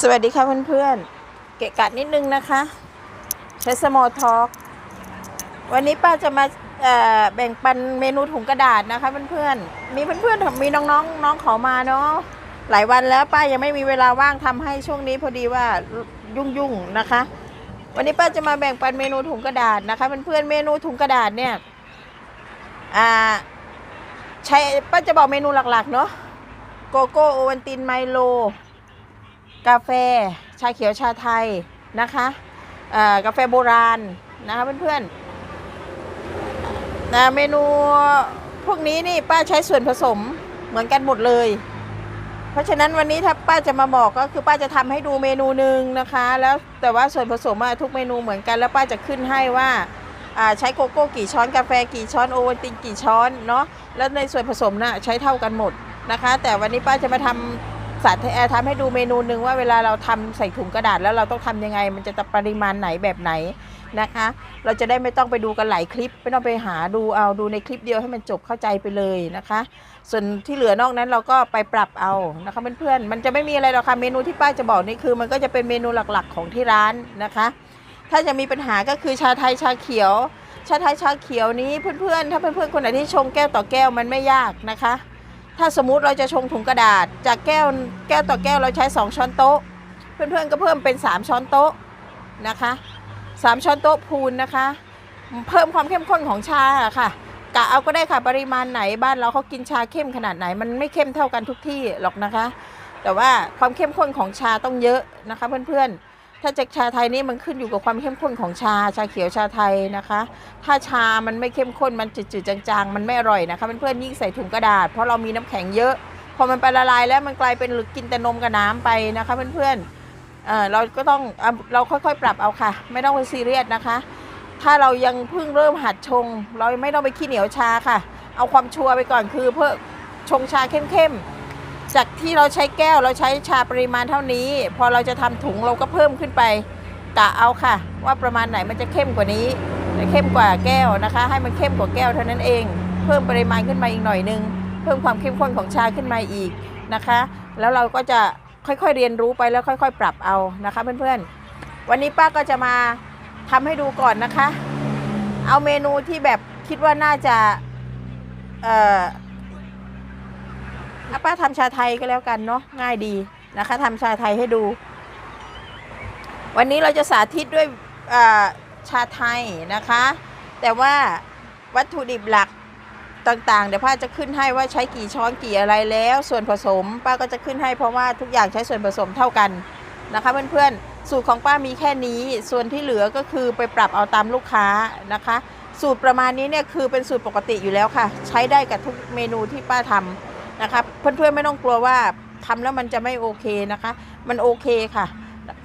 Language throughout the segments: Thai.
สวัสดีค่ะเพื่อนๆ เกะกะนิดนึงนะคะใช้ small talk วันนี้ป้าจะมาแบ่งปันเมนูถุงกระดาษนะคะเพื่อนๆ มีเพื่อนๆมีน้องๆน้องขอมาเนาะหลายวันแล้วป้ายังไม่มีเวลาว่างทำให้ช่วงนี้พอดีว่ายุ่งๆนะคะ วันนี้ป้าจะมาแบ่งปันเมนูถุงกระดาษนะคะเพื่อนๆเมนูถุงกระดาษเนี่ยอ่าใช้ป้าจะบอกเมนูหลักๆเนาะโกโก้โอวัลตินไมโล กาแฟ ชาเขียวชาไทยนะคะกาแฟโบราณนะคะเพื่อนๆนะเมนูพวกนี้นี่ป้าใช้ส่วนผสมเหมือนกันหมดเลย เพราะฉะนั้นวันนี้ถ้าป้าจะมาบอกก็คือป้าจะทำให้ดูเมนูหนึ่งนะคะ แล้วแต่ว่าส่วนผสมอะทุกเมนูเหมือนกันแล้วป้าจะขึ้นให้ว่าอ่าใช้โกโก้กี่ช้อนกาแฟกี่ช้อนโอวัลตินกี่ช้อนเนาะแล้วในส่วนผสมน่ะใช้เท่ากันหมดนะคะ แต่วันนี้ป้าจะมาทำ สาธิตเอ่อทำให้ดูเมนูหนึ่งว่าเวลาเราทำใส่ถุงกระดาษแล้วเราต้องทำยังไง มันจะปริมาณไหนแบบไหนนะคะ เราจะได้ไม่ต้องไปดูกันหลายคลิป ไม่ต้องไปหาดูเอาดูในคลิปเดียวให้มันจบเข้าใจไปเลยนะคะ ส่วนที่เหลือนอกนั้นเราก็ไปปรับเอานะคะเพื่อนๆมันจะไม่มีอะไรหรอกค่ะเมนูที่ป้าจะบอกนี่คือ มันก็จะเป็นเมนูหลักๆ ของที่ร้านนะคะ ถ้าจะมีปัญหาก็คือชาไทยชาเขียวชาไทยชาเขียวนี้เพื่อนๆ ถ้าเพื่อนๆคนไหนที่ชงแก้วต่อแก้วมันไม่ยากนะคะ ถ้าสมมุติเราจะชงถุงกระดาษ จากแก้วแก้วต่อแก้วเราใช้ 2 ช้อนโต๊ะ เพื่อนๆก็เพิ่มเป็น 3 ช้อนโต๊ะนะคะ3ช้อนโต๊ะพูนนะคะ เพิ่มความเข้มข้นของชาค่ะกะเอาก็ได้ค่ะปริมาณไหนบ้านเราเขากินชาเข้มขนาดไหน มันไม่เข้มเท่ากันทุกที่หรอกนะคะ แต่ว่าความเข้มข้นของชาต้องเยอะนะคะเพื่อนๆ ถ้าจากชาไทยนี่มันขึ้นอยู่กับความเข้มข้นของชาชาเขียวชาไทยนะคะ ถ้าชามันไม่เข้มข้นมันจืดๆจางๆ มันไม่อร่อยนะคะเพื่อนๆยิ่งใส่ถุงกระดาษ เพราะเรามีน้ำแข็งเยอะ พอมันไปละลายแล้วมันกลายเป็นหรือกินแต่นมกับน้ำไปนะคะเพื่อนๆเเราก็ต้องเอเราค่อยๆปรับเอาค่ะ ไม่ต้องไปซีเรียสนะคะ ถ้าเรายังเพิ่งเริ่มหัดชง เราไม่ต้องไปขี้เหนียวชาค่ะ เอาความชัวร์ไปก่อนคือเพื่อชงชาเข้มๆ จากที่เราใช้แก้วเราใช้ชาปริมาณเท่านี้ พอเราจะทำถุงเราก็เพิ่มขึ้นไปกะเอาค่ะ ว่าประมาณไหนมันจะเข้มกว่านี้เข้มกว่าแก้วนะคะ ให้มันเข้มกว่าแก้วเท่านั้นเอง เพิ่มปริมาณขึ้นมาอีกหน่อยนึง เพิ่มความเข้มข้นของชาขึ้นมาอีกนะคะ แล้วเราก็จะค่อยๆเรียนรู้ไปแล้วค่อย ๆ ปรับเอานะคะเพื่อนๆ วันนี้ป้าก็จะมาทำให้ดูก่อนนะคะ เอาเมนูที่แบบคิดว่าน่าจะเอ่อ อะป้าทำชาไทยก็แล้วกันเนาะง่ายดีนะคะทำชาไทยให้ดู วันนี้เราจะสาธิตด้วยชาไทยนะคะ แต่ว่าวัตถุดิบหลักต่างๆ เดี๋ยวป้าจะขึ้นให้ว่าใช้กี่ช้อนกี่อะไรแล้ว ส่วนผสม ป้าก็จะขึ้นให้เพราะว่าทุกอย่างใช้ส่วนผสมเท่ากันนะคะเพื่อนๆ สูตรของป้ามีแค่นี้ ส่วนที่เหลือก็คือไปปรับเอาตามลูกค้านะคะ สูตรประมาณนี้เนี่ยคือเป็นสูตรปกติอยู่แล้วค่ะ ใช้ได้กับทุกเมนูที่ป้าทำ นะคะเพื่อนๆไม่ต้องกลัวว่าทำแล้วมันจะไม่โอเคนะคะ มันโอเคค่ะ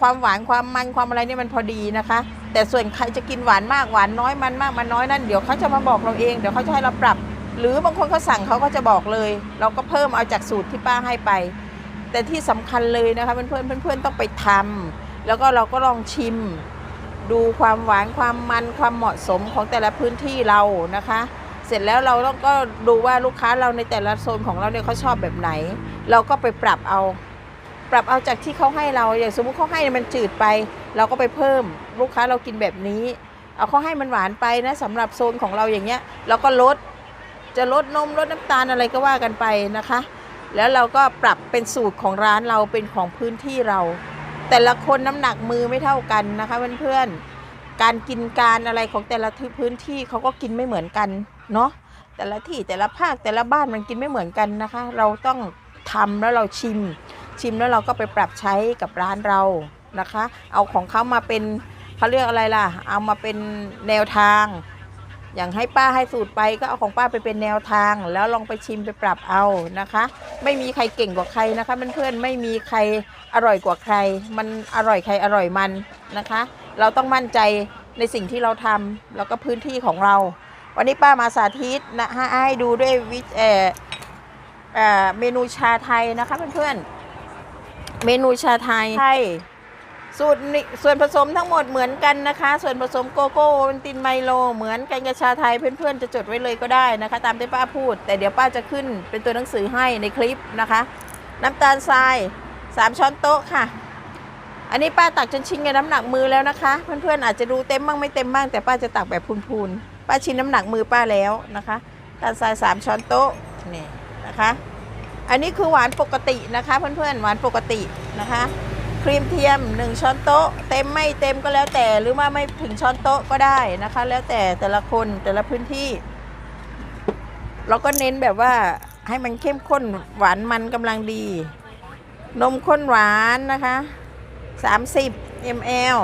ความหวานความมันความอะไรเนี่ยมันพอดีนะคะ แต่ส่วนใครจะกินหวานมากหวานน้อยมันมากมันน้อยนั่นเดี๋ยวเขาจะมาบอกเราเองเดี๋ยวเขาจะให้เราปรับ หรือบางคนเขาสั่งเขาก็จะบอกเลย เราก็เพิ่มเอาจากสูตรที่ป้าให้ไป แต่ที่สำคัญเลยนะคะเพื่อนๆเพื่อนๆต้องไปทำแล้วก็เราก็ลองชิม ดูความหวานความมันความเหมาะสมของแต่ละพื้นที่เรานะคะ เสร็จแล้วเราต้องก็ดูว่าลูกค้าเราในแต่ละโซนของเราเนี่ยเขาชอบแบบไหน เราก็ไปปรับเอา ปรับเอาจากที่เขาให้เราอย่างสมมุติเขาให้มันจืดไป เราก็ไปเพิ่ม ลูกค้าเรากินแบบนี้ เอาเขาให้มันหวานไปนะสำหรับโซนของเราอย่างเงี้ยเราก็ลดจะลดนมลดน้ำตาลอะไรก็ว่ากันไปนะคะ แล้วเราก็ปรับเป็นสูตรของร้านเราเป็นของพื้นที่เรา แต่ละคนน้ำหนักมือไม่เท่ากันนะคะเพื่อนๆการกินการอะไรของแต่ละพื้นที่เขาก็กินไม่เหมือนกัน เนาะแต่ละที่แต่ละภาคแต่ละบ้านมันกินไม่เหมือนกันนะคะ เราต้องทำแล้วเราชิม ชิมแล้วเราก็ไปปรับใช้กับร้านเรานะคะ เอาของเขามาเป็นเขาเรียกอะไรล่ะ เอามาเป็นแนวทาง อย่างให้ป้าให้สูตรไปก็เอาของป้าไปเป็นแนวทาง แล้วลองไปชิมไปปรับเอานะคะ ไม่มีใครเก่งกว่าใครนะคะเพื่อนๆไม่มีใครอร่อยกว่าใคร มันอร่อยใครอร่อยมันนะคะ เราต้องมั่นใจในสิ่งที่เราทำแล้วก็พื้นที่ของเรา วันนี้ป้ามาสาธิตนะฮะให้ดูด้วยวิเอ่อเอเมนูชาไทยนะคะเพื่อนๆเมนูชาไทยไทยสูตรส่วนผสมทั้งหมดเหมือนกันนะคะ ส่วนผสมโกโก้เวนตินไมโล เหมือนกันกับชาไทยเพื่อนๆจะจดไว้เลยก็ได้นะคะ ตามที่ป้าพูด แต่เดี๋ยวป้าจะขึ้นเป็นตัวหนังสือให้ในคลิปนะคะ น้ำตาลทราย 3 ช้อนโต๊ะค่ะ อันนี้ป้าตักจนชินกับน้ำหนักมือแล้วนะคะ เพื่อนๆอาจจะดูเต็มบ้างไม่เต็มบ้างแต่ป้าจะตักแบบพูนๆ ป้าชินน้ำหนักมือป้าแล้วนะคะตาลทรายสามช้อนโต๊ะนี่นะคะ อันนี้คือหวานปกตินะคะ เพื่อนๆหวานปกตินะคะ ครีมเทียม 1 ช้อนโต๊ะ เต็มไม่เต็มก็แล้วแต่หรือว่าไม่ถึงช้อนโต๊ะก็ได้นะคะ แล้วแต่แต่ละคนแต่ละพื้นที่ เราก็เน้นแบบว่าให้มันเข้มข้นหวานมันกำลังดี นมข้นหวานนะคะ 30 ml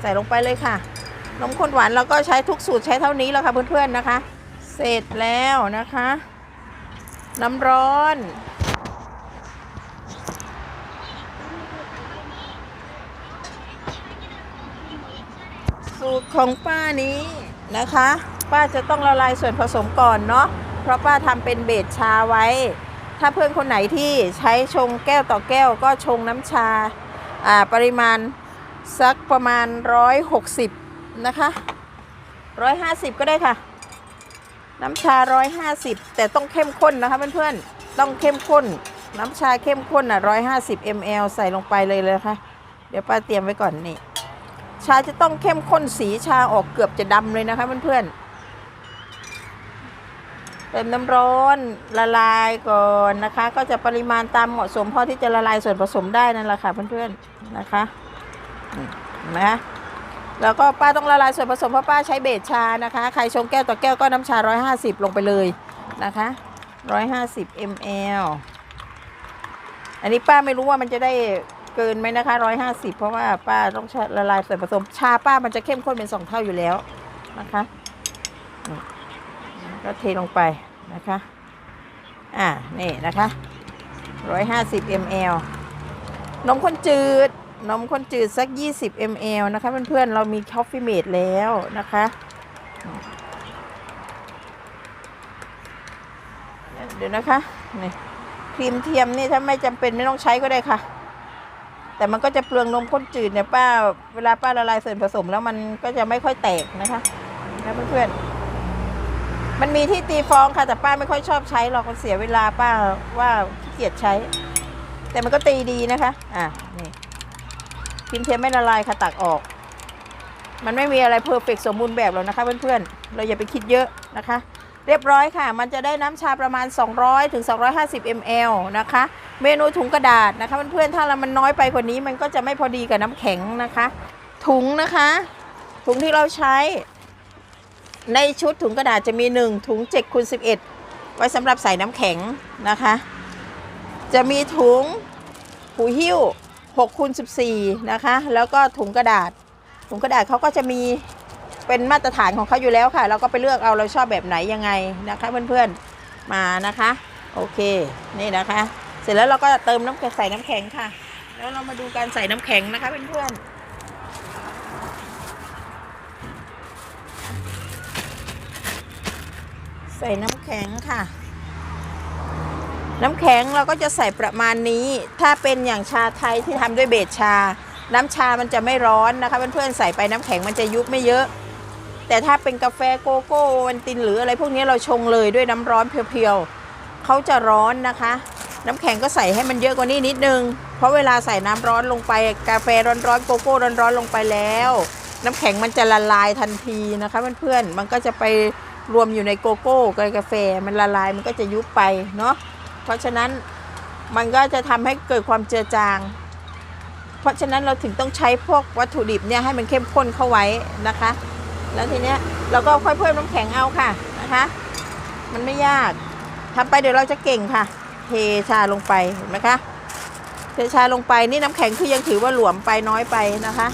ใส่ลงไปเลยค่ะ นมข้นหวานเราก็ใช้ทุกสูตรใช้เท่านี้แล้วค่ะเพื่อนๆนะคะ เสร็จแล้วนะคะ น้ำร้อนสูตรของป้านี้นะคะ ป้าจะต้องละลายส่วนผสมก่อนเนาะเพราะป้าทำเป็นเบสชาไว้ ถ้าเพื่อนคนไหนที่ใช้ชงแก้วต่อแก้วก็ชงน้ำชาอ่าปริมาณสักประมาณ 160 นะคะ150ก็ได้ค่ะ น้ำชา150แต่ต้องเข้มข้นนะคะเพื่อนๆต้องเข้มข้น น้ำชาเข้มข้นอะ150 ml ใส่ลงไปเลยเลยค่ะเดี๋ยวป้าเตรียมไว้ก่อนนี่ชาจะต้องเข้มข้นสีชาออกเกือบจะดำเลยนะคะเพื่อนๆเติมน้ำร้อนละลายก่อนนะคะ ก็จะปริมาณตามเหมาะสมพอที่จะละลายส่วนผสมได้นั่นแหละค่ะเพื่อนๆนะคะนี่เห็นไหมคะ แล้วก็ป้าต้องละลายส่วนผสมเพราะป้าใช้เบสชานะคะ ใครชงแก้วต่อแก้วก็น้ำชา 150 ลงไปเลยนะคะ 150 ml อันนี้ป้าไม่รู้ว่ามันจะได้เกินไหมนะคะ 150 เพราะว่าป้าต้องใช้ละลายส่วนผสม ชาป้ามันจะเข้มข้นเป็นสองเท่าอยู่แล้วนะคะ ก็เทลงไปนะคะ อ่า นี่นะคะ 150 ml นมข้นจืด นมข้นจืดสัก 20 ml นะคะเพื่อนๆ เรามี Coffee Mate แล้วนะคะ เดี๋ยวนะคะนี่ครีมเทียมนี่ถ้าไม่จำเป็นไม่ต้องใช้ก็ได้ค่ะ แต่มันก็จะเปลืองนมข้นจืดเนี่ยป้า เวลาป้าละลายส่วนผสมแล้วมันก็จะไม่ค่อยแตกนะคะนะเพื่อนๆ มันมีที่ตีฟองค่ะ แต่ป้าไม่ค่อยชอบใช้หรอกมันเสียเวลาป้าว่าขี้เกียจใช้ แต่มันก็ตีดีนะคะ อะนี่ ครีมเทียมไม่ละลายค่ะตักออก มันไม่มีอะไรเพอร์เฟกสมบูรณ์แบบหรอกนะคะ เพื่อนๆ เราอย่าไปคิดเยอะนะคะ เรียบร้อยค่ะ มันจะได้น้ำชาประมาณ 200ถึง250 ml นะคะ เมนูถุงกระดาษนะคะเพื่อนๆ ถ้าเรามันน้อยไปกว่านี้ มันก็จะไม่พอดีกับน้ำแข็งนะคะ ถุงนะคะ ถุงที่เราใช้ ในชุดถุงกระดาษจะมี 1 ถุง7คูณ11 ไว้สำหรับใส่น้ำแข็งนะคะ จะมีถุงหูหิ้ว 6คูณ14 นะคะ แล้วก็ถุงกระดาษ ถุงกระดาษเขาก็จะมีเป็นมาตรฐานของเขาอยู่แล้วค่ะ เราก็ไปเลือกเอาเราชอบแบบไหนยังไงนะคะเพื่อนๆมานะคะ โอเคนี่นะคะ เสร็จแล้วเราก็เติมน้ำแข็งใส่น้ำแข็งค่ะ แล้วเรามาดูการใส่น้ำแข็งนะคะเพื่อนๆใส่น้ำแข็งค่ะ น้ำแข็งเราก็จะใส่ประมาณนี้ ถ้าเป็นอย่างชาไทยที่ทำด้วยเบสชา น้ำชามันจะไม่ร้อนนะคะเพื่อนๆใส่ไปน้ำแข็งมันจะยุบไม่เยอะ แต่ถ้าเป็นกาแฟโกโก้วันตินหรืออะไรพวกนี้เราชงเลยด้วยน้ำร้อนเพียวๆเขาจะร้อนนะคะ น้ำแข็งก็ใส่ให้มันเยอะกว่านี้นิดนึง เพราะเวลาใส่น้ำร้อนลงไป กาแฟร้อนๆโกโก้ร้อนๆลงไปแล้ว น้ำแข็งมันจะละลายทันทีนะคะเพื่อนๆมันก็จะไปรวมอยู่ในโกโก้กับกาแฟมันละลายมันก็จะยุบไปเนาะ เพราะฉะนั้นมันก็จะทำให้เกิดความเจือจาง เพราะฉะนั้นเราถึงต้องใช้พวกวัตถุดิบเนี่ยให้มันเข้มข้นเข้าไว้นะคะ แล้วทีเนี้ยเราก็ค่อยเพิ่มน้ำแข็งเอาค่ะนะคะ มันไม่ยากทำไปเดี๋ยวเราจะเก่งค่ะ เทชาลงไปเห็นไหมคะเทชาลงไปนี่น้ำแข็งคือยังถือว่าหลวมไปน้อยไปนะคะ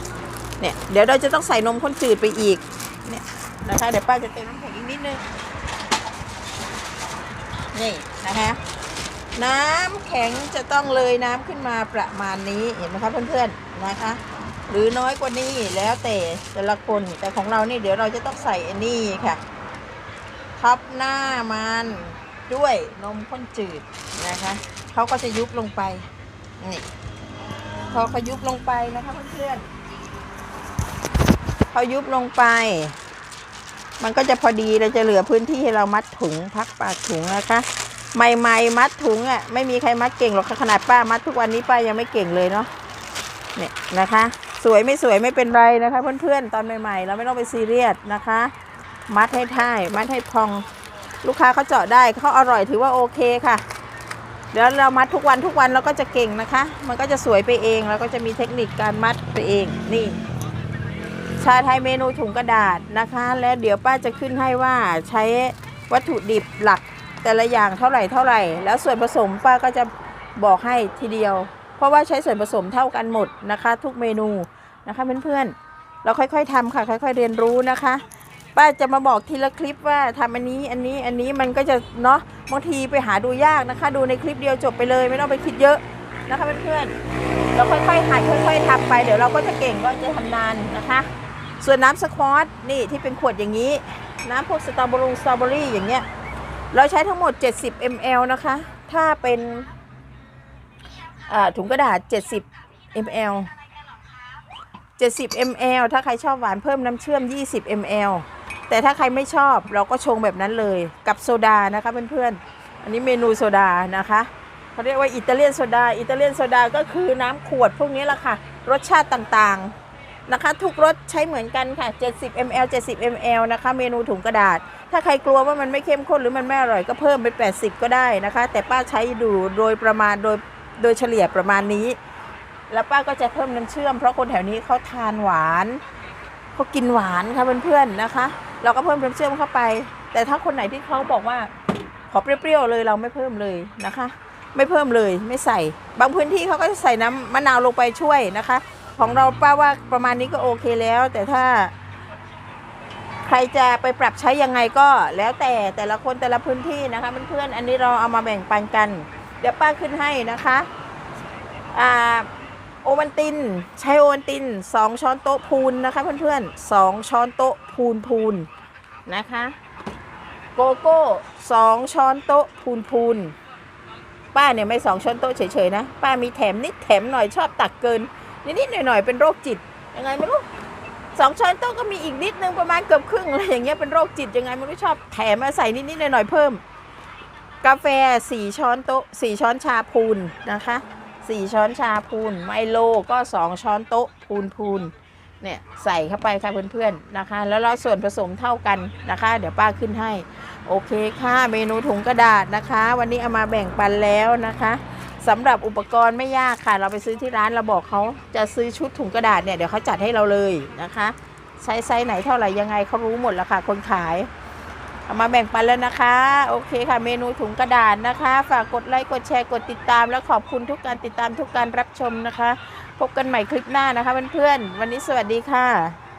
เนี่ยเดี๋ยวเราจะต้องใส่นมข้นจืดไปอีกเนี่ยนะคะเดี๋ยวป้าจะเติมน้ำแข็งอีกนิดนึงนี่นะคะ น้ำแข็งจะต้องเลยน้ำขึ้นมาประมาณนี้เห็นไหมคะเพื่อนๆนะคะ หรือน้อยกว่านี้แล้วแต่แต่ละคนแต่ของเรานี่เดี๋ยวเราจะต้องใส่อันนี้ค่ะทับหน้ามันด้วยนมข้นจืดนะคะเขาก็จะยุบลงไปนี่พอเขายุบลงไปนะคะเพื่อนๆเขายุบลงไป มันก็จะพอดีเราจะเหลือพื้นที่ให้เรามัดถุงพักปากถุงนะคะ ใหม่ๆมัดถุงอะไม่มีใครมัดเก่งหรอกขนาดป้ามัดทุกวันนี้ป้ายังไม่เก่งเลยเนาะเนี่ยนะคะ สวยไม่สวยไม่เป็นไรนะคะ เพื่อนๆตอนใหม่ๆเราไม่ต้องไปซีเรียสนะคะ มัดให้ท่ายมัดให้พองลูกค้าเขาเจาะได้เขาอร่อยถือว่าโอเคค่ะ เดี๋ยวเรามัดทุกวันทุกวันเราก็จะเก่งนะคะ มันก็จะสวยไปเองแล้วก็จะมีเทคนิคการมัดไปเองนี่ชาไทยเมนูถุงกระดาษนะคะ และเดี๋ยวป้าจะขึ้นให้ว่าใช้วัตถุดิบหลัก แต่ละอย่างเท่าไหร่เท่าไหร่ แล้วส่วนผสมป้าก็จะบอกให้ทีเดียว เพราะว่าใช้ส่วนผสมเท่ากันหมดนะคะ ทุกเมนูนะคะเพื่อนๆเราค่อยๆทำค่ะ ค่อย ๆ เรียนรู้นะคะ ป้าจะมาบอกทีละคลิปว่าทำอันนี้อันนี้อันนี้มันก็จะเนาะบางทีไปหาดูยากนะคะ ดูในคลิปเดียวจบไปเลย ไม่ต้องไปคิดเยอะนะคะเพื่อนๆเราค่อยๆหัดค่อย ๆทำไปเดี๋ยวเราก็จะเก่งก็จะทำนานนะคะ ส่วนน้ำสควอตนี่ที่เป็นขวดอย่างนี้ น้ำพวกสตรอเบอรี่สตรอเบอรี่อย่างเงี้ย เราใช้ทั้งหมด 70 ml นะคะ ถ้าเป็นถุงกระดาษ 70 ml 70 ml ถ้าใครชอบหวานเพิ่มน้ำเชื่อม 20 ml แต่ถ้าใครไม่ชอบเราก็ชงแบบนั้นเลยกับโซดานะคะเพื่อนๆ อันนี้เมนูโซดานะคะเขาเรียกว่าอิตาเลียนโซดา อิตาเลียนโซดาก็คือน้ำขวดพวกนี้แหละค่ะ รสชาติต่างๆนะคะ ทุกรสใช้เหมือนกันค่ะ 70 ml 70 ml นะคะ เมนูถุงกระดาษ ถ้าใครกลัวว่ามันไม่เข้มข้นหรือมันไม่อร่อยก็เพิ่มเป็น 80 ก็ได้นะคะ แต่ป้าใช้ดูโดยประมาณโดยโดยเฉลี่ยประมาณนี้ แล้วป้าก็จะเพิ่มน้ำเชื่อม เพราะคนแถวนี้เขาทานหวานเขากินหวานค่ะเพื่อนๆนะคะ เราก็เพิ่มน้ำเชื่อมเข้าไป แต่ถ้าคนไหนที่เขาบอกว่าขอเปรี้ยวๆเลยเราไม่เพิ่มเลยนะคะ ไม่เพิ่มเลยไม่ใส่ บางพื้นที่เขาก็จะใส่น้ำมะนาวลงไปช่วยนะคะ ของเราป้าว่าประมาณนี้ก็โอเคแล้ว แต่ถ้า ใครจะไปปรับใช้ยังไงก็แล้วแต่แต่ละคนแต่ละพื้นที่นะคะเพื่อนๆอันนี้เราเอามาแบ่งปันกัน เดี๋ยวป้าขึ้นให้นะคะอ่าโอวันติน ใช้โอวันติน 2 ช้อนโต๊ะพูนนะคะเพื่อนๆ2ช้อนโต๊ะพูนพูนนะคะโกโก้ 2 ช้อนโต๊ะพูนพูนป้าเนี่ยไม่สองช้อนโต๊ะเฉยๆนะ ป้ามีแถมนิดแถมหน่อยชอบตักเกิน นิดๆหน่อยๆเป็นโรคจิตยังไงไม่รู้ สองช้อนโต๊ะก็มีอีกนิดนึงประมาณเกือบครึ่งอะไรอย่างเงี้ยเป็นโรคจิตยังไงไม่ชอบแถมมาใส่นิดๆหน่อยๆเพิ่ม กาแฟสี่ช้อนโต๊ะสี่ช้อนชาพูนนะคะสี่ช้อนชาพูนไมโลก็สองช้อนโต๊ะพูนพูนเนี่ยใส่เข้าไปค่ะเพื่อนๆนะคะ แล้วเราส่วนผสมเท่ากันนะคะ เดี๋ยวป้าขึ้นให้ โอเคค่ะ เมนูถุงกระดาษนะคะ วันนี้เอามาแบ่งปันแล้วนะคะ สำหรับอุปกรณ์ไม่ยากค่ะ เราไปซื้อที่ร้านเราบอกเขาจะซื้อชุดถุงกระดาษเนี่ยเดี๋ยวเขาจัดให้เราเลยนะคะใช้ไซส์ไหนเท่าไหร่ยังไงเขารู้หมดแล้วค่ะ คนขายเอามาแบ่งปันแล้วนะคะ โอเคค่ะ เมนูถุงกระดาษนะคะ ฝากกดไลค์กดแชร์กดติดตาม และขอบคุณทุกการติดตามทุกการรับชมนะคะ พบกันใหม่คลิปหน้านะคะเพื่อนๆวันนี้สวัสดีค่ะ